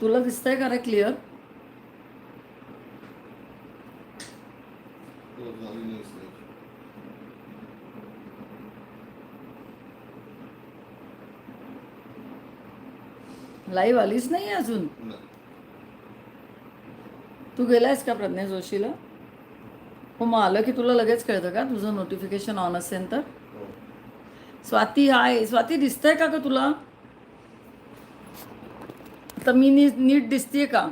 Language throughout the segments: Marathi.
तुला दिसतंय का रे क्लिअर. लाईव्ह आलीच नाही अजून. तू गेलायस का प्रज्ञा जोशीला हो मग आलं की तुला लगेच कळतं का तुझं नोटिफिकेशन ऑन असेल तर हो. स्वाती आहे स्वाती दिसतंय का ग तुला तर मी नी नीट दिसतीये का?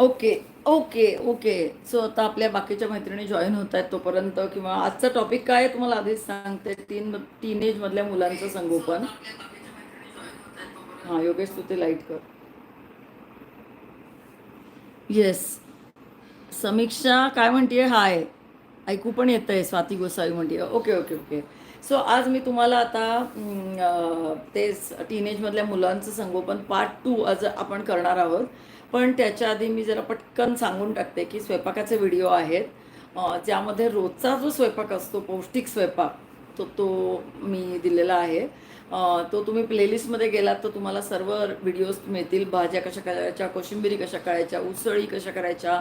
Okay okay okay. सो आता आपल्या बाकीच्या मैत्रिणी जॉईन होत आहेत तोपर्यंत किंवा आजचा टॉपिक काय तुम्हाला आधीच सांगते तीन टीनेज मधल्या मुलांचं संगोपन हां योगेश तू ते लाइट कर. येस समीक्षा काय म्हणते हाय ऐकू पण येतं आहे स्वाती गोसावी म्हणते ओके ओके ओके. सो आज मी तुम्हाला आता तेच टीनेजमधल्या मुलांचं संगोपन पार्ट टू आज आपण करणार आहोत. पण त्याच्या आधी मी जरा पटकन सांगून टाकते की स्वयंपाकाचे व्हिडिओ आहेत. ज्यामध्ये रोजचा जो स्वयंपाक असतो पौष्टिक स्वयंपाक तो तो मी दिलेला आहे. तो तुम्ही प्लेलिस्टमध्ये गेलात तर तुम्हाला सर्व व्हिडिओज मिळतील. भाज्या कशा करायच्या कोशिंबिरी कशा करायच्या उसळी कशा करायच्या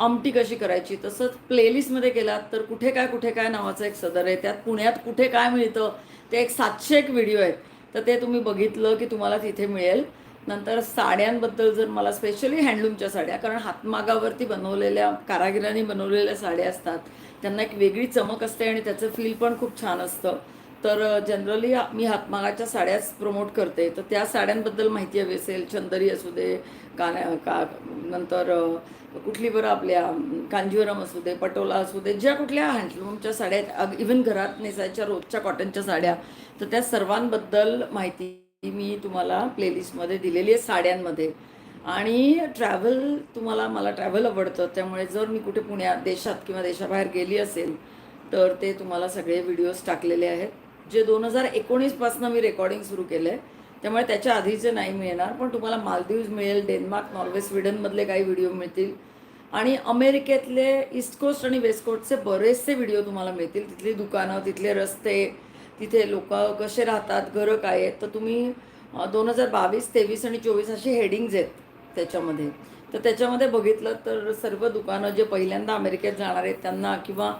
आमटी कशी करायची तसंच प्लेलिस्टमध्ये गेलात तर कुठे काय कुठे काय नावाचं एक सदर आहे. त्यात पुण्यात कुठे काय मिळतं ते एक सातशे एक व्हिडिओ आहेत. तर ते तुम्ही बघितलं की तुम्हाला तिथे मिळेल. नंतर साड्यांबद्दल जर मला स्पेशली हँडलूमच्या साड्या कारण हातमागावरती बनवलेल्या कारागिरांनी बनवलेल्या साड्या असतात. त्यांना एक वेगळी चमक असते आणि त्याचं फील पण खूप छान असतं. तर जनरली मी हातमागाच्या साड्याच प्रमोट करते. तर त्या साड्यांबद्दल माहिती हवी असेल. चंदरी असू दे कान्या का नंतर कुठली बरं आपल्या कांजीवरम असू दे पटोला असू दे ज्या कुठल्या हँडलूमच्या साड्या आहेत. घरात नेसायच्या रोजच्या कॉटनच्या साड्या. तर त्या सर्वांबद्दल माहिती मी तुम्हाला प्लेलिस्टमध्ये दिलेली आहे साड्यांमध्ये. आणि ट्रॅव्हल तुम्हाला मला ट्रॅव्हल आवडतं. त्यामुळे जर मी कुठे पुण्यात देशात किंवा देशाबाहेर गेली असेल तर ते तुम्हाला सगळे व्हिडिओज टाकलेले आहेत. जे दोन हजार एकोणीसपासनं मी रेकॉर्डिंग सुरू केलं आहे त्यामुळे त्याच्या आधीचे नाही मिळणार पण तुम्हाला मालदीव्ज मिळेल डेन्मार्क नॉर्वे स्वीडनमधले काही व्हिडिओ मिळतील. आणि अमेरिकेतले ईस्ट कोस्ट आणि वेस्ट कोस्टचे बरेचसे व्हिडिओ तुम्हाला मिळतील. तिथली दुकानं तिथले रस्ते तिथे लोक कसे राहतात घरं काय आहेत तर तुम्ही दोन हजार बावीस तेवीस आणि चोवीस असे हेडिंग्ज आहेत त्याच्यामध्ये. तर त्याच्यामध्ये बघितलं तर सर्व दुकानं जे पहिल्यांदा अमेरिकेत जाणार आहेत त्यांना किंवा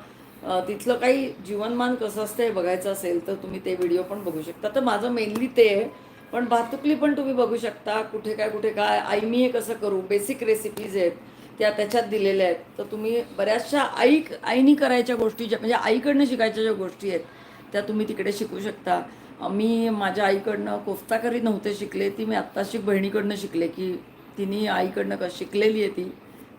तिथलं काही जीवनमान कसं असतं हे बघायचं असेल तर तुम्ही ते व्हिडिओ पण बघू शकता. तर माझं मेनली ते आहे. पण भातुकली पण तुम्ही बघू शकता. कुठे काय कुठे काय आई मी हे कसं करू? बेसिक रेसिपीज आहेत. त्या त्याच्यात दिलेल्या आहेत. तर तुम्ही बऱ्याचशा आई आईनी करायच्या गोष्टी ज्या म्हणजे आईकडनं शिकायच्या ज्या गोष्टी आहेत त्या तुम्ही तिकडे शिकू शकता. मी माझ्या आईकडनं कोफ्ता करी नव्हते शिकले. ती मी आत्ताशी बहिणीकडनं शिकले की तिने आईकडनं क शिकलेली आहे ती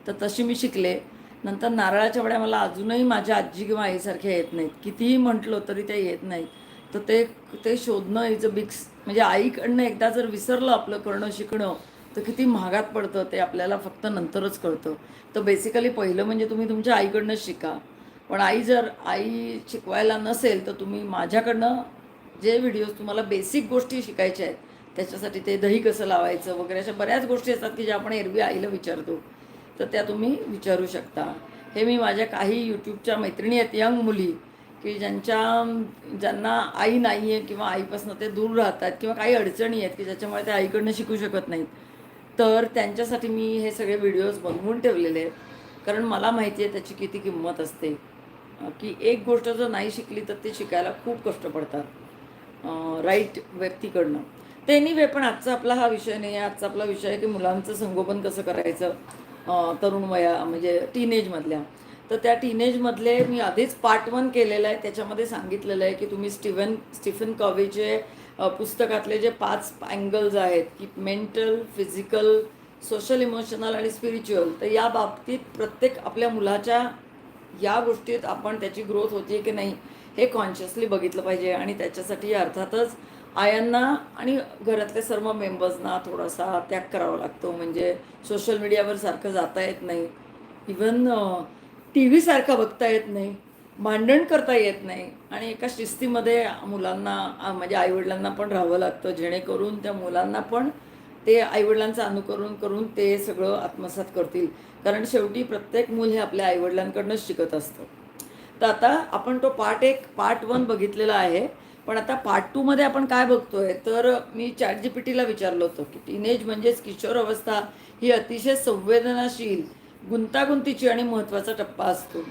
तर तशी मी शिकले. नंतर नारळाच्या वड्या मला अजूनही माझ्या आजी किंवा आईसारख्या येत नाहीत. कितीही म्हटलं तरी त्या येत नाहीत. तर ते ते शोधणं इज अ बिग्स म्हणजे आईकडनं एकदा जर विसरलं आपलं करणं शिकणं तर किती महागात पडतं ते आपल्याला फक्त नंतरच कळतं. तर बेसिकली पहिलं म्हणजे तुम्ही तुमच्या आईकडनं शिका. पण आई जर आई शिकवायला नसेल तर तुम्ही माझ्याकडनं जे व्हिडिओज तुम्हाला बेसिक गोष्टी शिकायच्या आहेत त्याच्यासाठी ते दही कसं लावायचं वगैरे अशा बऱ्याच गोष्टी असतात की ज्या आपण एरवी आईला विचारतो. तर त्या तुम्ही विचारू शकता. हे मी माझ्या काही यूट्यूबच्या मैत्रिणी आहेत यंग मुली की ज्यांच्या ज्यांना आई नाही आहे किंवा आईपासून ते दूर राहतात किंवा काही अडचणी आहेत की ज्याच्यामुळे ते आईकडनं शिकू शकत नाहीत. तर त्यांच्यासाठी मी हे सगळे व्हिडिओज बनवून ठेवलेले आहेत. कारण मला माहिती आहे त्याची किती किंमत असते. की एक गोष्ट जर नाही शिकली तर ते शिकायला खूप कष्ट पडतात. राईट व्यक्तीकडनं. ते एनिवे पण आजचा आपला हा विषय नाही आहे. आजचा आपला विषय आहे की मुलांचं संगोपन कसं करायचं? तरुण वया म्हणजे टीनेजमधल्या तर त्या टीनेजमधले मी आधीच पार्ट वन केलेलं आहे. त्याच्यामध्ये सांगितलेलं आहे की तुम्ही स्टीवन स्टीफन कॉवेचे पुस्तकातले जे पाच अँगल्स आहेत की मेंटल फिजिकल सोशल इमोशनल आणि स्पिरिच्युअल तर या बाबतीत प्रत्येक आपल्या मुलाच्या या गोष्टीत आपण त्याची ग्रोथ होती की नाही हे कॉन्शियसली बघितलं पाहिजे. आणि त्याच्यासाठी अर्थातच आयांना आणि घरातल्या सर्व मेंबर्सना थोडासा त्याग करावा लागतो. म्हणजे सोशल मीडियावर सारखं जाता येत नाही. इवन टी व्हीसारखा बघता येत नाही. भांडण करता येत नाही. आणि एका शिस्तीमध्ये मुलांना म्हणजे आईवडिलांना पण राहावं लागतं. जेणेकरून त्या मुलांना पण ते आईवडिलांचं अनुकरण करून ते सगळं आत्मसात करतील. कारण शेवटी प्रत्येक मूल हे आपल्या आईवडिलांकडनंच शिकत असतं. तर आता आपण तो पार्ट एक पार्ट वन बघितलेला आहे. पण आता पार्ट टूमध्ये आपण काय बघतोय तर मी चॅट जी पी टीला विचारलं होतं की टीनेज म्हणजेच किशोर अवस्था ही अतिशय संवेदनाशील गुंतागुंतीची आणि महत्त्वाचा टप्पा असतो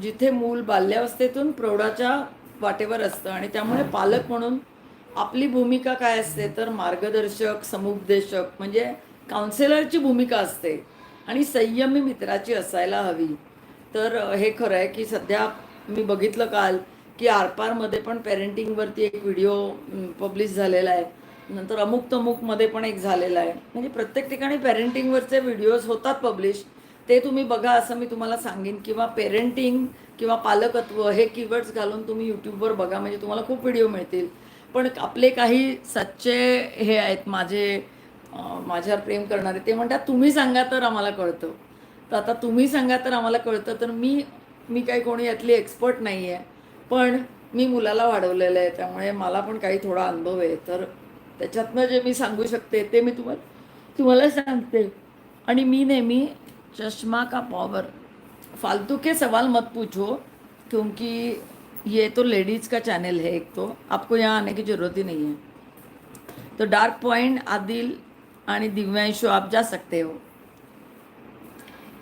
जिथे मूल बाल्यावस्थेतून प्रौढाच्या वाटेवर असतं आणि त्यामुळे पालक म्हणून आपली भूमिका काय असते तर मार्गदर्शक समुपदेशक म्हणजे काउन्सिलरची भूमिका असते आणि संयमी मित्राची असायला हवी. तर हे खरं आहे की सध्या मी बघितलं काल की आरपारमध्ये पण पेरेंटिंगवरती एक व्हिडिओ पब्लिश झालेला आहे. नंतर अमुक तमुकमध्ये पण एक झालेला आहे. म्हणजे प्रत्येक ठिकाणी पेरेंटिंगवरचे व्हिडिओज होतात पब्लिश ते तुम्ही बघा असं मी तुम्हाला सांगेन. किंवा पेरेंटिंग किंवा पालकत्व हे कीवर्ड्स घालून तुम्ही यूट्यूबवर बघा. म्हणजे तुम्हाला खूप व्हिडिओ मिळतील. पण आपले काही सच्चे हे आहेत माझे माझ्यावर प्रेम करणारे ते म्हणतात तुम्ही सांगा तर आम्हाला कळतं. तर आता तुम्ही सांगा तर आम्हाला कळतं. तर मी मी काही कोणी यातली एक्सपर्ट नाही आहे पण मी मुलाला वाढवलेलं आहे त्यामुळे मला पण काही थोडा अनुभव आहे. तर त्याच्यातनं जे मी सांगू शकते ते मी तुम्हाला तुम्हाला सांगते. आणि मी नेहमी चष्मा का पॉवर फालतू के सवाल मत पूछो क्योंकि ये तो लेडीज़ का चैनल है एक तो। आपको यहाँ आने की ज़रूरत ही नहीं है। तो डार्क पॉइंट आदिल आणि दिव्यांशु आप जा सकते हो।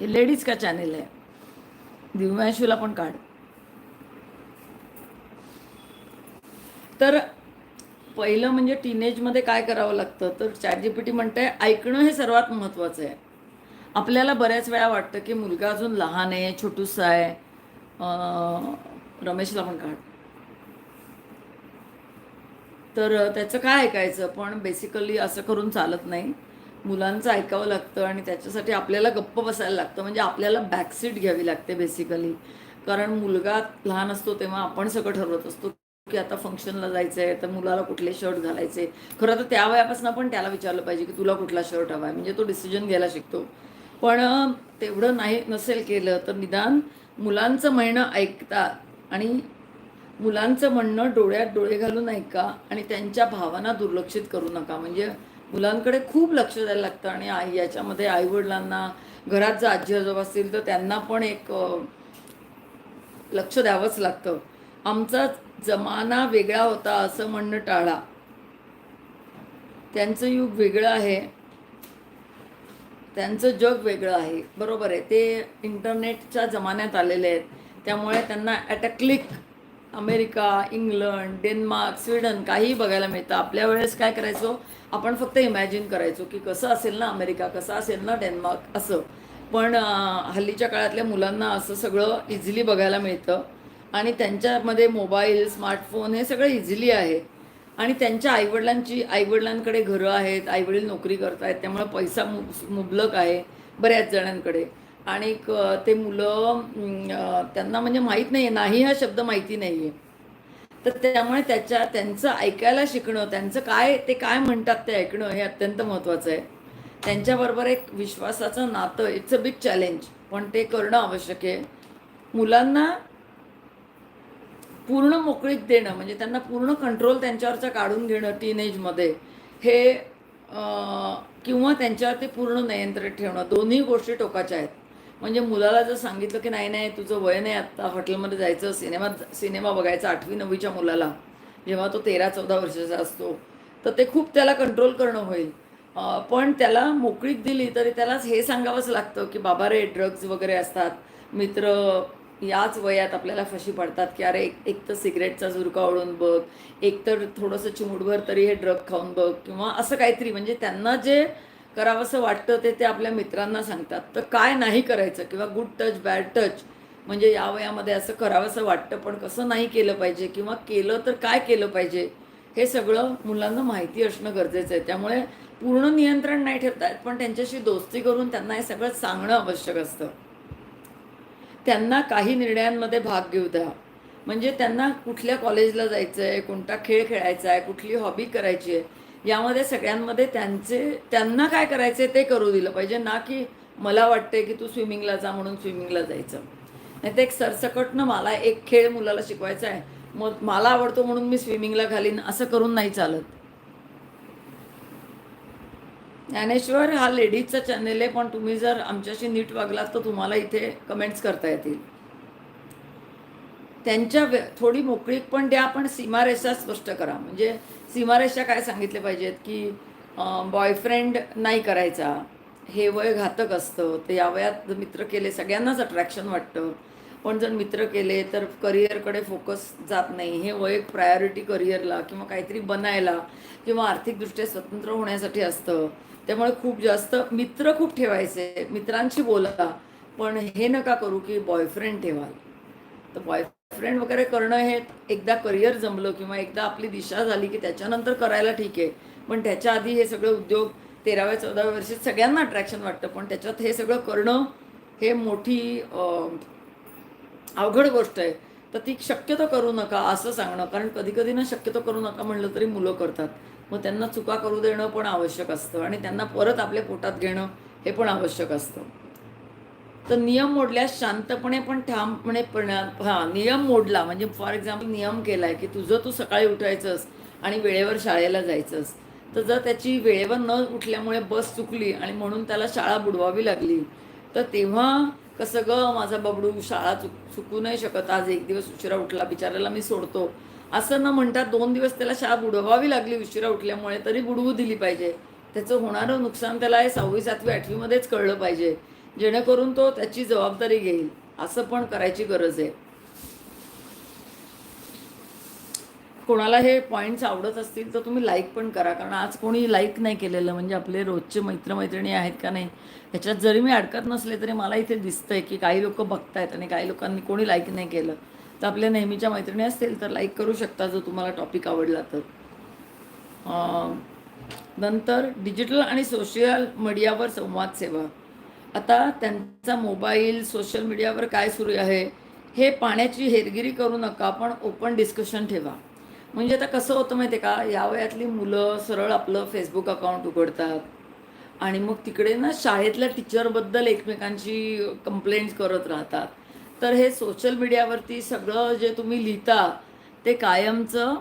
ये लेडीज का चॅनेल आहे दिव्यांशूला पण काढ. तर पहिलं म्हणजे टीनेजमध्ये काय करावं लागतं? तर चॅट जी पी टी म्हणते ऐकणं हे सर्वात महत्त्वाचं आहे. आपल्याला बऱ्याच वेळा वाटतं की मुलगा अजून लहान आहे छोटूसा आहे. रमेशला पण काढ तर त्याचं काय ऐकायचं? पण बेसिकली असं करून चालत नाही. मुलांचं ऐकावं लागतं आणि त्याच्यासाठी आपल्याला गप्प बसायला लागतं. म्हणजे आपल्याला बॅकसीट घ्यावी लागते बेसिकली कारण मुलगा लहान असतो तेव्हा आपण सगळं ठरवत असतो. की आता फंक्शनला जायचं आहे तर मुलाला कुठले शर्ट घालायचे. खरं तर त्या वयापासून आपण त्याला विचारलं पाहिजे की तुला कुठला शर्ट हवा आहे म्हणजे तो डिसिजन घ्यायला शिकतो. पण तेवढं नाही नसेल केलं तर निदान मुलांचं म्हणणं ऐकता आणि मुलांचं म्हणणं डोळ्यात डोळे घालून ऐका आणि त्यांच्या भावना दुर्लक्षित करू नका. म्हणजे मुलांकडे खूप लक्ष द्यायला लागतं आणि आई याच्यामध्ये आईवडिलांना घरात जर आजी आजोबा असतील तर त्यांना पण एक लक्ष द्यावंच लागतं. आमचा जमाना वेगळा होता असं म्हणणं टाळा. त्यांचं युग वेगळं आहे. त्यांचं जग वेगळं आहे. बरोबर आहे. ते इंटरनेटच्या जमान्यात आलेले आहेत. त्यामुळे त्यांना at a click America England Denmark Sweden काहीही बघायला मिळतं. आपल्या वेळेस काय करायचो? आपण फक्त इमॅजिन करायचो की कसं असेल ना अमेरिका कसं असेल ना डेन्मार्क असं. पण हल्लीच्या काळातल्या मुलांना असं सगळं इझिली बघायला मिळतं. आणि त्यांच्यामध्ये मोबाईल स्मार्टफोन हे सगळं इझिली आहे. आणि त्यांच्या आईवडिलांची आईवडिलांकडे घरं आहेत आईवडील नोकरी करत आहेत त्यामुळे पैसा मु मुबलक आहे बऱ्याच जणांकडे. आणि ते मुलं त्यांना म्हणजे माहीत नाही आहे नाही हा शब्द माहिती नाही आहे तर त्यामुळे त्याच्या त्यांचं ऐकायला शिकणं त्यांचं काय ते काय म्हणतात ते ऐकणं हे अत्यंत महत्त्वाचं आहे. त्यांच्याबरोबर एक विश्वासाचं नातं इट्स अ बिग चॅलेंज पण ते करणं आवश्यक आहे. मुलांना पूर्ण मोकळीक देणं म्हणजे त्यांना पूर्ण कंट्रोल त्यांच्यावरचं काढून घेणं टीनेजमध्ये हे किंवा त्यांच्यावर ते पूर्ण नियंत्रण ठेवणं दोन्ही गोष्टी टोकाच्या आहेत. म्हणजे मुलाला जर सांगितलं की नाही नाही तुझं वय नाही आत्ता हॉटेलमध्ये जायचं सिनेमात सिनेमा बघायचा आठवी नववीच्या मुलाला जेव्हा तो तेरा चौदा वर्षाचा असतो तर ते खूप त्याला कंट्रोल करणं होईल. पण त्याला मोकळीक दिली तरी त्यालाच हे सांगावंच लागतं की बाबा रे ड्रग्ज वगैरे असतात मित्र याच वयात आपल्याला फशी पडतात की अरे एक एक तर सिगरेटचा झुरका ओढून बघ एक तर थोडंसं चिमुटभर तरी हे ड्रग खाऊन बघ किंवा असं काहीतरी. म्हणजे त्यांना जे करावंसं वाटतं ते ते आपल्या मित्रांना सांगतात. तर काय नाही करायचं किंवा गुड टच बॅड टच म्हणजे या वयामध्ये असं करावंसं वाटतं पण कसं नाही केलं पाहिजे किंवा केलं तर काय केलं पाहिजे हे सगळं मुलांना माहिती असणं गरजेचं आहे. त्यामुळे पूर्ण नियंत्रण नाही ठेवता येत पण त्यांच्याशी दोस्ती करून त्यांना हे सगळं सांगणं आवश्यक असतं. त्यांना काही निर्णयांमध्ये भाग घेऊ द्या. म्हणजे त्यांना कुठल्या कॉलेजला जायचं आहे कोणता खेळ खेळायचा आहे कुठली हॉबी करायची आहे यामध्ये सगळ्यांमध्ये त्यांचे त्यांना काय करायचं आहे ते करू दिलं पाहिजे. ना की मला वाटते की तू स्विमिंगला जा म्हणून स्विमिंगला जायचं. नाही तर एक सरसकटनं मला एक खेळ मुलाला शिकवायचा आहे मग मला आवडतो म्हणून मी स्विमिंगला घालीन असं करून नाही चालत. ज्ञानेश्वर हा लेडीजचा चॅनेल आहे पण तुम्ही जर आमच्याशी नीट वागलात तर तुम्हाला इथे कमेंट्स करता येतील. त्यांच्या व्य- थोडी मोकळीक पण द्या पण सीमारेषा स्पष्ट करा. म्हणजे सीमारेषा काय सांगितले पाहिजेत की बॉयफ्रेंड नाही करायचा. हे वय घातक असतं. ते या वयात मित्र केले सगळ्यांनाच अट्रॅक्शन वाटतं. पण जर मित्र केले तर करिअरकडे फोकस जात नाही. हे वय एक प्रायोरिटी करिअरला किंवा काहीतरी बनायला किंवा आर्थिकदृष्ट्या स्वतंत्र होण्यासाठी असतं. त्यामुळे खूप जास्त मित्र खूप ठेवायचे. मित्रांशी बोला पण हे नका करू की बॉयफ्रेंड ठेवाल तर बॉयफ्रेंड वगैरे करणं हे एकदा करिअर जमलं किंवा एकदा आपली दिशा झाली की त्याच्यानंतर करायला ठीक आहे. पण त्याच्या आधी हे सगळे उद्योग तेराव्या चौदाव्या वर्षी सगळ्यांना अट्रॅक्शन वाटतं. पण त्याच्यात हे सगळं करणं हे मोठी अवघड गोष्ट आहे. तर ती शक्यतो करू नका असं सांगणं. कारण कधी कधी ना शक्यतो करू नका म्हणलं तरी मुलं करतात. मग त्यांना चुका करू देणं पण आवश्यक असतं आणि त्यांना परत आपल्या पोटात घेणं हे पण आवश्यक असतं. तर नियम मोडल्यास शांतपणे पण ठामपणे पण हां नियम मोडला म्हणजे फॉर एक्झाम्पल नियम केला आहे की तुझं तू सकाळी उठायचंस आणि वेळेवर शाळेला जायचंस. तर जर त्याची वेळेवर न उठल्यामुळे बस चुकली आणि म्हणून त्याला शाळा बुडवावी लागली तर तेव्हा कसं ग माझा बबडू शाळा चुक चुकू नाही शकत. आज एक दिवस उशिरा उठला बिचारायला मी सोडतो. असं न म्हणता दोन दिवस त्याला शाळा बुडवावी लागली उशिरा उठल्यामुळे तरी बुडवू दिली पाहिजे. त्याचं होणारं नुकसान त्याला हे सहावी सातवी आठवीमध्येच कळलं पाहिजे. जेणेकरून तो त्याची जबाबदारी घेईल. असं पण करायची गरज आहे. कोणाला हे पॉईंट्स आवडत असतील तर तुम्ही लाईक पण करा. कारण आज कोणी लाईक नाही केलेलं. म्हणजे आपले रोजचे मित्रमैत्रिणी आहेत का नाही ह्याच्यात जरी मी अडकत नसले तरी मला इथे दिसतंय की काही लोक बघतायत आणि काही लोकांनी कोणी लाईक नाही केलं. तर आपल्या नेहमीच्या मैत्रिणी असतील तर लाईक करू शकता जर तुम्हाला टॉपिक आवडला तर. नंतर डिजिटल आणि सोशल मीडियावर संवाद सेवा. आता त्यांचा मोबाईल सोशल मीडियावर काय सुरू आहे हे पाण्याची हेरगिरी करू नका पण ओपन डिस्कशन ठेवा. म्हणजे आता कसं होतं माहिती आहे का? या वयातली मुलं सरळ आपलं फेसबुक अकाउंट उघडतात. आणि मग तिकडे ना शाळेतल्या टीचरबद्दल एकमेकांची कंप्लेंट्स करत राहतात. तर हे सोशल मीडियावरती सगळं जे तुम्ही लिहिता ते कायमचं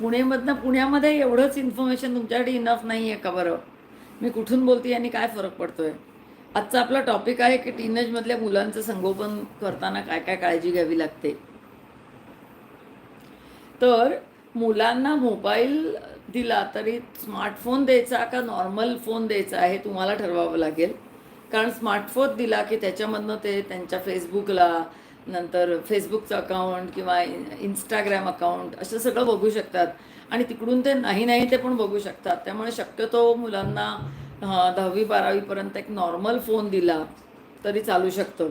पुणेमधनं पुण्यामध्ये एवढंच इन्फॉर्मेशन तुमच्यासाठी इनफ नाही आहे का बरं? मी कुठून बोलते आणि काय फरक पडतोय? आजचा आपला टॉपिक आहे की टीनेजमधल्या मुलांचं संगोपन करताना काय काय काळजी घ्यावी लागते? तर मुलांना मोबाईल दिला तरी स्मार्टफोन द्यायचा का नॉर्मल फोन द्यायचा हे तुम्हाला ठरवावं लागेल. कारण स्मार्टफोन दिला की त्याच्यामधनं ते त्यांच्या फेसबुकला नंतर फेसबुकचं अकाउंट किंवा इंस्टाग्राम अकाउंट असं सगळं बघू शकतात. आणि तिकडून ते नाही नाही ते पण बघू शकतात. त्यामुळे शक्यतो मुलांना दहावी बारावीपर्यंत एक नॉर्मल फोन दिला तरी चालू शकतो.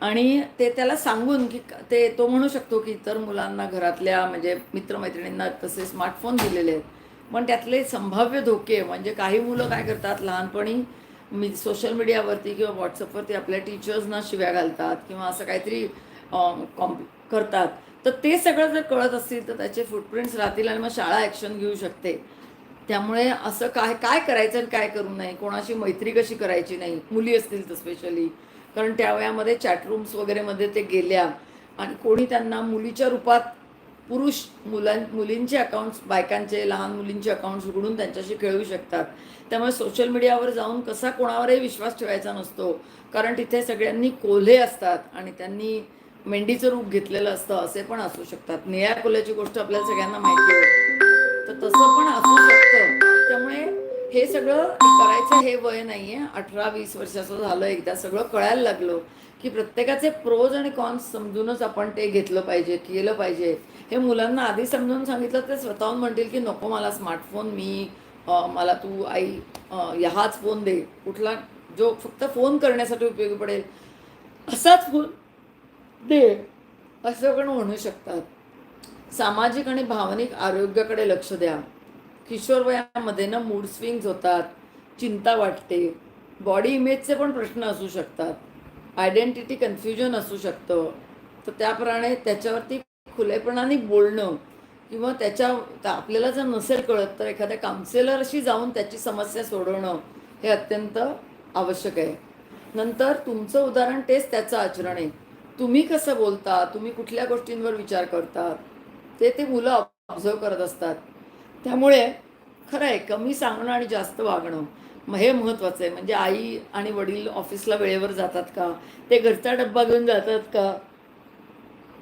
आणि ते त्याला सांगून की ते तो म्हणू शकतो की इतर मुलांना घरातल्या म्हणजे मित्रमैत्रिणींना तसे स्मार्टफोन दिलेले आहेत. पण त्यातले संभाव्य धोके म्हणजे काही मुलं काय करतात लहानपणी मी सोशल मीडियावरती किंवा व्हॉट्सअपवरती आपल्या टीचर्सना शिव्या घालतात किंवा असं काहीतरी कॉम्प करतात. तर ते सगळं जर कळत असतील तर त्याचे फुटप्रिंट्स राहतील आणि मग शाळा ॲक्शन घेऊ शकते. त्यामुळे असं काय काय करायचं आणि काय करू नये? कोणाशी मैत्री कशी करायची नाही? मुली असतील तर स्पेशली कारण त्या वयामध्ये चॅटरूम्स वगैरेमध्ये ते गेल्या. आणि कोणी त्यांना मुलीच्या रूपात पुरुष मुलां मुलींचे अकाउंट्स बायकांचे लहान मुलींचे अकाउंट्स उघडून त्यांच्याशी खेळू शकतात. त्यामुळे सोशल मीडियावर जाऊन कसा कोणावरही विश्वास ठेवायचा नसतो. कारण तिथे सगळ्यांनी कोल्हे असतात आणि त्यांनी मेंढीचं रूप घेतलेलं असतं असे पण असू शकतात. निळ्या कोल्ह्याची गोष्ट आपल्याला सगळ्यांना माहिती आहे. तर तसं पण असू शकतं. त्यामुळे हे सगळं करायचं हे वय नाहीये. अठरा वीस वर्षाचं झालं एकदा सगळं कळायला लागलं की प्रत्येकाचे प्रोज आणि कॉन्स समजूनच आपण ते घेतलं पाहिजे केलं पाहिजे. हे मुलांना आधी समजून सांगितलं ते स्वतःहून म्हणतील की नको मला स्मार्टफोन मी मला तू आई अं, ह्याच फोन दे. कुठला जो फक्त फोन करण्यासाठी उपयोगी पडेल असाच फोन दे. असं पण म्हणू शकतात. सामाजिक आणि भावनिक आरोग्याकडे लक्ष द्या. किशोर वयामध्ये ना मूड स्विंग्स होतात चिंता वाटते. बॉडी इमेजचे पण प्रश्न असू शकतात. आयडेंटिटी कन्फ्युजन असू शकतं. तर त्याप्रमाणे त्याच्यावरती खुलेपणाने बोलणं किंवा त्याच्या आपल्याला जर नसेल कळत तर एखाद्या काउन्सिलरशी जाऊन त्याची समस्या सोडवणं हे अत्यंत आवश्यक आहे. नंतर तुमचं उदाहरण तेच त्याचं आचरण आहे. तुम्ही कसं बोलता? तुम्ही कुठल्या गोष्टींवर विचार करता? ते ते मुलं ऑब्झर्व करत असतात. त्यामुळे खरं आहे कमी सांगणं आणि जास्त वागणं मग हे महत्त्वाचं आहे. म्हणजे आई आणि वडील ऑफिसला वेळेवर जातात का? ते घरचा डब्बा घेऊन जातात का?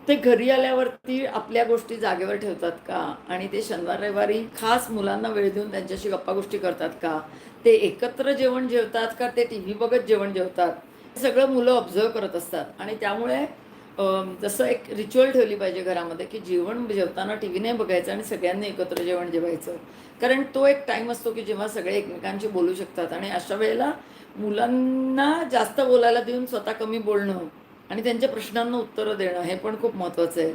ते घरी आल्यावरती आपल्या गोष्टी जागेवर ठेवतात का? आणि ते शनिवार रविवारी खास मुलांना वेळ देऊन त्यांच्याशी गप्पा गोष्टी करतात का? ते एकत्र जेवण जेवतात का? ते टी व्ही बघत जेवण जेवतात? हे सगळं मुलं ऑब्झर्व करत असतात. आणि त्यामुळे जसं एक रिच्युअल ठेवली पाहिजे घरामध्ये की जेवण जेवताना टी व्ही नाही बघायचं आणि सगळ्यांनी एकत्र जेवण जेवायचं. कारण तो एक टाईम असतो की जेव्हा सगळे एकमेकांशी बोलू शकतात आणि अशा वेळेला मुलांना जास्त बोलायला देऊन स्वतः कमी बोलणं आणि त्यांच्या प्रश्नांना उत्तरं देणं हे पण खूप महत्त्वाचं आहे.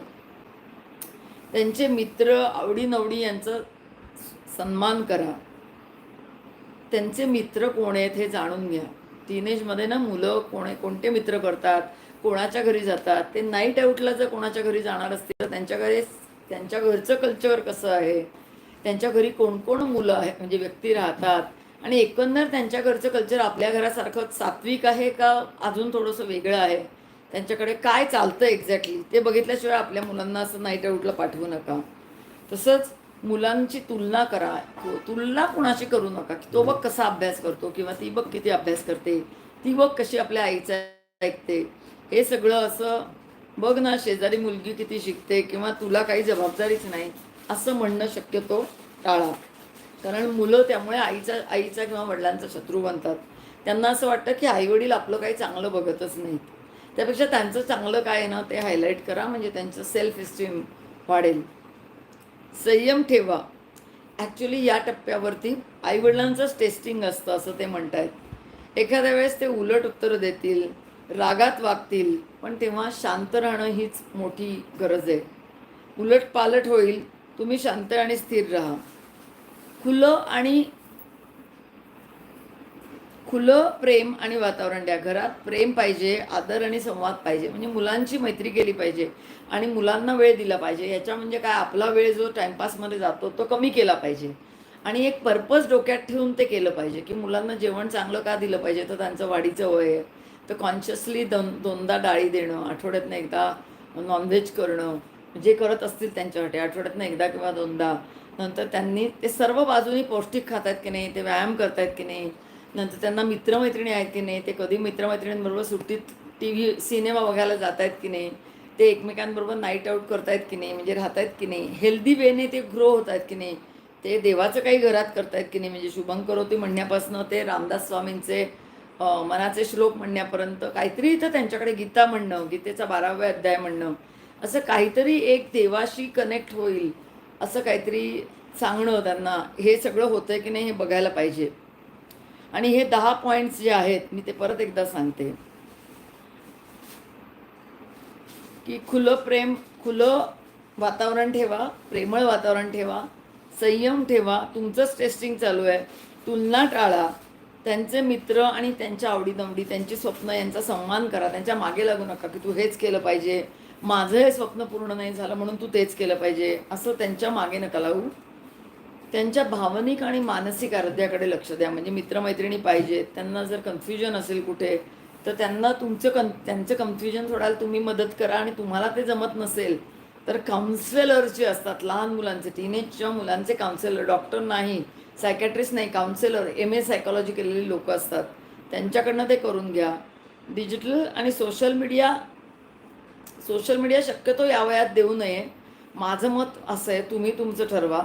त्यांचे मित्र आवडीनवडी यांचं सन्मान करा. त्यांचे मित्र कोण आहेत हे जाणून घ्या. टीनेजमध्ये ना मुलं कोणे कोणते मित्र करतात? कोणाच्या घरी जातात ते नाईट आऊटला जर कोणाच्या घरी जाणार असतील तर त्यांच्या घरी त्यांच्या घरचं कल्चर कसं आहे? त्यांच्या घरी कोण कोण मुलं आहे? म्हणजे व्यक्ती राहतात. आणि एकंदर त्यांच्या घरचं कल्चर आपल्या घरासारखं सात्विक आहे का अजून थोडंसं वेगळं आहे? त्यांच्याकडे काय चालतं एक्झॅक्टली ते बघितल्याशिवाय आपल्या मुलांना असं नाईट आऊटला पाठवू नका. तसंच मुलांची तुलना करा. तुलना कुणाशी करू नका? की तो बघ कसा अभ्यास करतो किंवा ती बघ किती अभ्यास करते. ती बघ कशी आपल्या आईचं ऐकते. हे सगळं असं बघ ना शेजारी मुलगी किती शिकते किंवा तुला काही जबाबदारीच नाही असं म्हणणं शक्यतो टाळा. कारण मुलं त्यामुळे आईचा आईचा किंवा वडिलांचा शत्रू बनतात. त्यांना असं वाटतं की आईवडील आपलं काही चांगलं बघतच नाहीत. त्यापेक्षा त्यांचं चांगलं काय आहे ना ते हायलाईट करा म्हणजे त्यांचं सेल्फ इस्टीम वाढेल. संयम ठेवा. ॲक्च्युली या टप्प्यावरती आईवडिलांचंच टेस्टिंग असतं असं ते म्हणतायत. एखाद्या वेळेस ते उलट उत्तरं देतील रागात वागतील पण तेव्हा शांत राहणं हीच मोठी गरज आहे. उलट पालट होईल तुम्ही शांत आणि स्थिर राहा. खुलं आणि खुलं प्रेम आणि वातावरण द्या. घरात प्रेम पाहिजे आदर आणि संवाद पाहिजे. म्हणजे मुलांची मैत्री केली पाहिजे आणि मुलांना वेळ दिला पाहिजे. याच्या म्हणजे काय? आपला वेळ जो टाइमपासमध्ये जातो तो कमी केला पाहिजे. आणि एक पर्पज डोक्यात ठेवून ते केलं पाहिजे की मुलांना जेवण चांगलं का दिलं पाहिजे? तर त्यांचं वाढीचं वय आहे. तर कॉन्शियसली दोन दोनदा डाळी देणं आठवड्यातनं एकदा नॉनव्हेज करणं जे करत असतील त्यांच्यासाठी आठवड्यातनं एकदा किंवा दोनदा. नंतर त्यांनी ते सर्व बाजूनी पौष्टिक खात आहेत की नाही ते व्यायाम करतायत की नाही नंतर त्यांना मित्रमैत्रिणी आहेत की नाही ते कधी मित्रमैत्रिणींबरोबर सुट्टीत टी व्ही सिनेमा बघायला जात आहेत की नाही ते एकमेकांबरोबर नाईट आऊट करतायत की नाही म्हणजे राहत आहेत की नाही हेल्दी वेने ते ग्रो होत आहेत की नाही ते देवाचं काही घरात करतायत की नाही म्हणजे शुभंकरोती म्हणण्यापासून ते रामदास स्वामींचे मनाचे श्लोक म्हणण्यापर्यंत काहीतरी इथं त्यांच्याकडे गीता म्हणणं गीतेचा बाराव्या अध्याय म्हणणं असं काहीतरी एक देवाशी कनेक्ट होईल असं काहीतरी सांगणं त्यांना हे सगळं होतंय की नाही हे बघायला पाहिजे. आणि हे दहा पॉईंट्स जे आहेत मी ते परत एकदा सांगते. की खुलं प्रेम खुलं वातावरण ठेवा प्रेमळ वातावरण ठेवा संयम ठेवा तुमचंच टेस्टिंग चालू आहे तुलना टाळा त्यांचे मित्र आणि त्यांच्या आवडीदमडी त्यांची स्वप्न यांचा सन्मान करा. त्यांच्या मागे लागू नका की तू हेच केलं पाहिजे. माझं हे स्वप्न पूर्ण नाही झालं म्हणून तू तेच केलं पाहिजे. असं त्यांच्या मागे नका लागू. त्यांच्या भावनिक आणि मानसिक आरोग्याकडे लक्ष द्या. म्हणजे मित्रमैत्रिणी पाहिजेत त्यांना जर कन्फ्युजन असेल कुठे तर त्यांना तुमचं कन त्यांचं कन्फ्युजन सोडायला तुम्ही मदत करा आणि तुम्हाला ते जमत नसेल तर काउन्सिलर जे असतात लहान मुलांचे टीनेजच्या मुलांचे काउन्सिलर डॉक्टर नाही. सायकॅट्रिस्ट नाही काउन्सिलर एम ए सायकॉलॉजी केलेली लोक असतात. त्यांच्याकडनं ते करून घ्या. डिजिटल आणि सोशल मीडिया सोशल मीडिया शक्यतो या वयात देऊ नये. माझं मत असं आहे तुम्ही तुमचं ठरवा.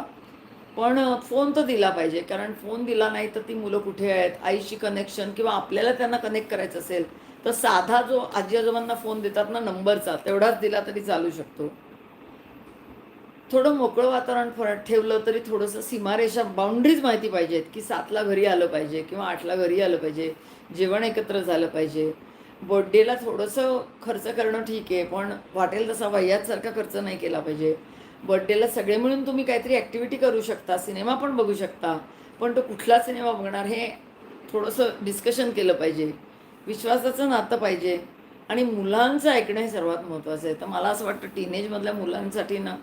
पण फोन तर दिला पाहिजे. कारण फोन दिला नाही तर ती मुलं कुठे आहेत? आईशी कनेक्शन किंवा आपल्याला त्यांना कनेक्ट करायचं असेल तर साधा जो आजी आजोबांना फोन देतात ना नंबरचा तेवढाच दिला तरी चालू शकतो. थोडं मोकळं वातावरण फरक ठेवलं तरी थोडंसं सीमारेषा बाउंड्रीज माहिती पाहिजेत की सातला घरी आलं पाहिजे किंवा आठला घरी आलं पाहिजे जेवण एकत्र झालं पाहिजे. बर्थडेला थोडंसं खर्च करणं ठीक आहे पण वाटेल तसा वह्यातसारखा खर्च नाही केला पाहिजे. बर्थडेला सगळे मिळून तुम्ही काहीतरी ॲक्टिव्हिटी करू शकता सिनेमा पण बघू शकता पण तो कुठला सिनेमा बघणार हे थोडंसं डिस्कशन केलं पाहिजे. विश्वासाचं नातं पाहिजे. आणि मुलांचं ऐकणं हे सर्वात महत्त्वाचं आहे. तर मला असं वाटतं टीनेजमधल्या मुलांसाठी ना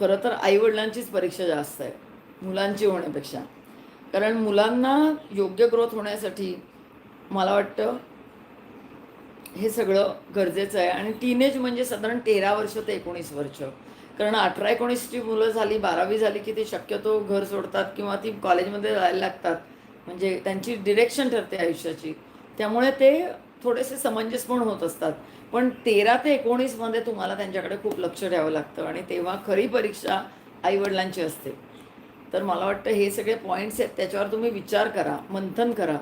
खरं तर आईवडिलांचीच परीक्षा जास्त आहे मुलांची होण्यापेक्षा. कारण मुलांना योग्य ग्रोथ होण्यासाठी मला वाटतं हे सगळं गरजेचं आहे. आणि टीनेज म्हणजे साधारण तेरा वर्ष ते एकोणीस वर्ष. कारण अठरा एकोणीसची मुलं झाली बारावी झाली की ते शक्यतो घर सोडतात किंवा ती कॉलेजमध्ये जायला लागतात. म्हणजे त्यांची डिरेक्शन ठरते आयुष्याची. त्यामुळे ते थोडेसे समंजस पण होत असतात. पण तेरा ते एकोणीसमध्ये तुम्हाला त्यांच्याकडे खूप लक्ष द्यावं लागतं आणि तेव्हा खरी परीक्षा आईवडिलांची असते. तर मला वाटतं हे सगळे पॉईंट्स आहेत त्याच्यावर तुम्ही विचार करा मंथन करा.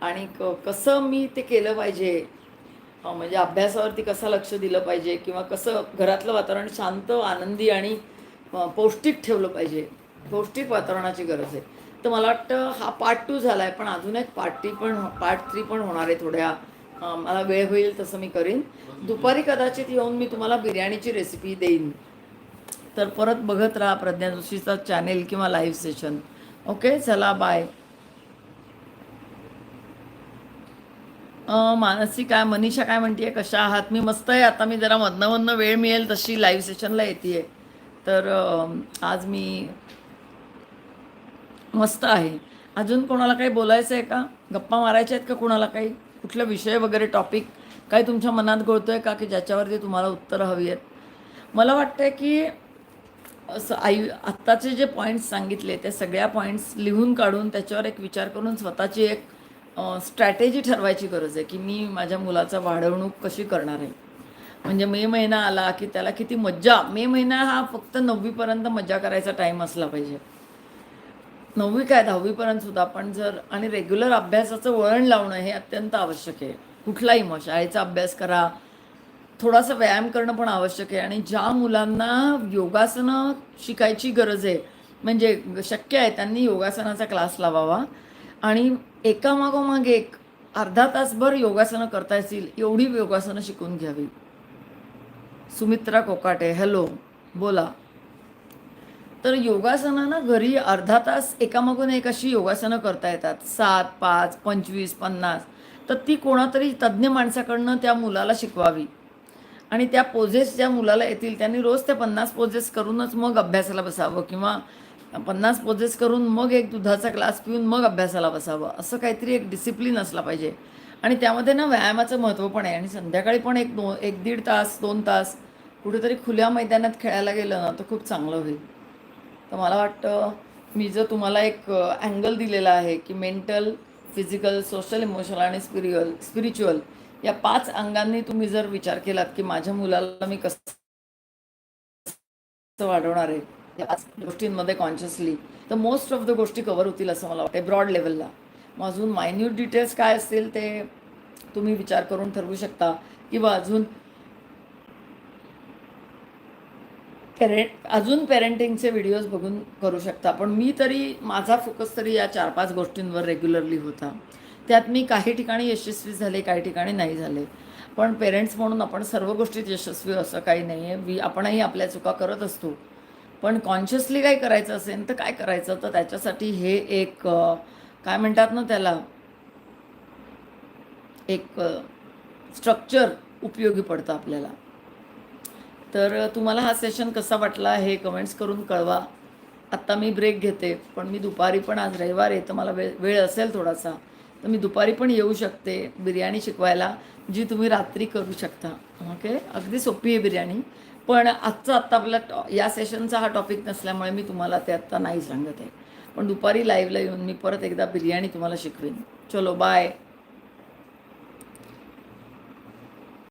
आणि क कसं मी ते केलं पाहिजे? म्हणजे अभ्यासावरती कसं लक्ष दिलं पाहिजे? किंवा कसं घरातलं वातावरण शांत आनंदी आणि पौष्टिक ठेवलं पाहिजे? पौष्टिक वातावरणाची गरज आहे. तर मला वाटतं हा पार्ट टू झाला आहे पण अजून एक पार्ट टी पण पार्ट थ्री पण होणार आहे थोड्या. मला वेळ होईल तसं मी करीन. दुपारी कदाचित येऊन मी तुम्हाला बिर्याणीची रेसिपी देईन. तर परत बघत राहा प्रज्ञा जोशीचा चॅनेल किंवा लाईव्ह सेशन ओके चला बाय मानसी काय मनीषा काय म्हणते कशा आहात? मी मस्त आहे आता मी जरा मधनं मधनं वेळ मिळेल तशी लाईव्ह सेशनला येते तर आज मी मस्त आहे. अजून कोणाला काही बोलायचं आहे का? गप्पा मारायच्या आहेत का कोणाला काही? कुठला विषय वगैरे टॉपिक काही तुमच्या मनात गळतो आहे का की ज्याच्यावरती तुम्हाला उत्तरं हवी आहेत? मला वाटतं आहे की असं आई आत्ताचे जे पॉईंट्स सांगितले ते सगळ्या पॉईंट्स लिहून काढून त्याच्यावर एक विचार करून स्वतःची एक स्ट्रॅटेजी ठरवायची गरज आहे की मी माझ्या मुलाचा वाढवणूक कशी करणार आहे. म्हणजे मे महिना आला की त्याला किती मज्जा मे महिना हा फक्त नववीपर्यंत मज्जा करायचा टाईम असला पाहिजे. नववी काय दहावीपर्यंत सुद्धा आपण जर आणि रेग्युलर अभ्यासाचं वळण लावणं हे अत्यंत आवश्यक आहे. कुठलाही मग शाळेचा अभ्यास करा. थोडासा व्यायाम करणं पण आवश्यक आहे. आणि ज्या मुलांना योगासनं शिकायची गरज आहे म्हणजे शक्य आहे त्यांनी योगासनाचा क्लास लावावा. आणि एकामागोमाग एक अर्धा तासभर योगासनं करता येतील एवढी योगासनं शिकून घ्यावी. सुमित्रा कोकाटे हॅलो बोला. तर योगासनं ना घरी अर्धा तास एकामागून एक अशी योगासनं करता येतात. सात पाच पंचवीस पन्नास. तर ती कोणातरी तज्ज्ञ माणसाकडनं त्या मुलाला शिकवावी. आणि त्या पोझेस ज्या मुलाला येतील त्यांनी रोज त्या पन्नास पोझेस करूनच मग अभ्यासाला बसावं किंवा पन्नास पोझेस करून मग एक दुधाचा ग्लास पिऊन मग अभ्यासाला बसावं. असं काहीतरी एक डिसिप्लिन असला पाहिजे. आणि त्यामध्ये ना व्यायामाचं महत्त्व पण आहे. आणि संध्याकाळी पण एक दो एक दीड तास दोन तास कुठेतरी खुल्या मैदानात खेळायला गेलं ना तर खूप चांगलं होईल. तर मला वाटतं मी जर तुम्हाला एक अँगल दिलेला आहे की मेंटल फिजिकल सोशल इमोशनल आणि स्पिरिच्युअल स्पिरिच्युअल या पाच अंगांनी तुम्ही जर विचार केलात की माझ्या मुलाला मी कसं वाढवणार आहे या पाच गोष्टींमध्ये कॉन्शियसली तर मोस्ट ऑफ द गोष्टी कव्हर होतील असं मला वाटतं ब्रॉड लेवलला मग अजून मायन्यूट डिटेल्स काय असतील ते तुम्ही विचार करून ठरवू शकता किंवा अजून पेरेंट अजून पेरेंटिंगचे व्हिडिओज बघून करू शकता. पण मी तरी माझा फोकस तरी या चार पाच गोष्टींवर रेग्युलरली होता. त्यात मी काही ठिकाणी यशस्वी झाले काही ठिकाणी नाही झाले. पण पेरेंट्स म्हणून आपण सर्व गोष्टीत यशस्वी असं काही नाही आहे वी आपणही आपल्या चुका करत असतो. पण कॉन्शियसली काय करायचं असेल तर काय करायचं? तर त्याच्यासाठी हे एक काय म्हणतात ना त्याला? एक स्ट्रक्चर उपयोगी पडतं आपल्याला. तर तुम्हाला हा सेशन कसा वाटला हे कमेंट्स करून कळवा. आत्ता मी ब्रेक घेते पण मी दुपारी पण आज रविवार आहे तर मला वेळ वेळ असेल थोडासा. तर मी दुपारी पण येऊ शकते बिर्याणी शिकवायला जी तुम्ही रात्री करू शकता. ओके अगदी सोपी आहे बिर्याणी. पण आजचा आत्ता आपला टॉ या सेशनचा हा टॉपिक नसल्यामुळे मी तुम्हाला ते आत्ता नाही सांगत आहे. पण दुपारी लाईव्हला येऊन मी परत एकदा बिर्याणी तुम्हाला शिकवेन. चलो बाय